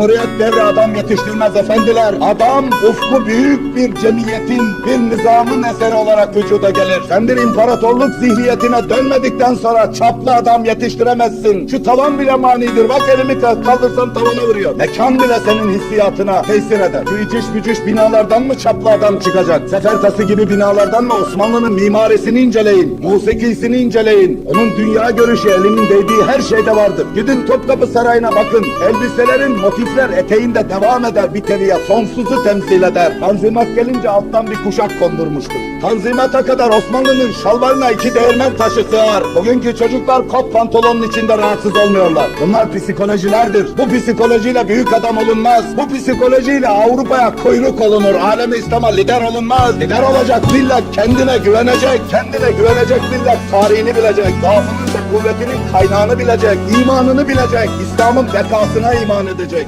Cumhuriyet devri adam yetiştirmez efendiler. Adam ufku büyük bir cemiyetin, bir nizamın eseri olarak vücuda gelir. Sen bir imparatorluk zihniyetine dönmedikten sonra çaplı adam yetiştiremezsin. Şu tavan bile manidir. Bak elimi ka- kaldırsam tavana vuruyor. Mekan bile senin hissiyatına tesir eder. Şu iciş bücüş binalardan mı çaplı adam çıkacak? Sefer tası gibi binalardan mı Osmanlı'nın mimarisini inceleyin. Musikisini inceleyin. Onun dünya görüşü elinin değdiği her şeyde vardır. Gidin Topkapı Sarayı'na bakın. Elbiselerin motifler eteğinde devam eder bir teviye. Sonsuzu temsil eder. Tanzimat gelince alttan bir kuşak kondurmuştur. Tanzimata kadar Osmanlı'nın şalvarına iki değirmen taşı sığar. Bugünkü çocuklar kot pantolonun içinde rahatsız olmuyorlar. Bunlar psikolojilerdir. Bu psikolojiyle büyük adam olunmaz. Bu psikolojiyle Avrupa'ya kuyruk olunur. Alemi İslam'a lider olunmaz. Lider olacak millet kendine güvenecek. Kendine güvenecek millet tarihini bilecek. Zaafının ve kuvvetinin kaynağını bilecek. imanını bilecek. İslam'ın bekasına iman edecek.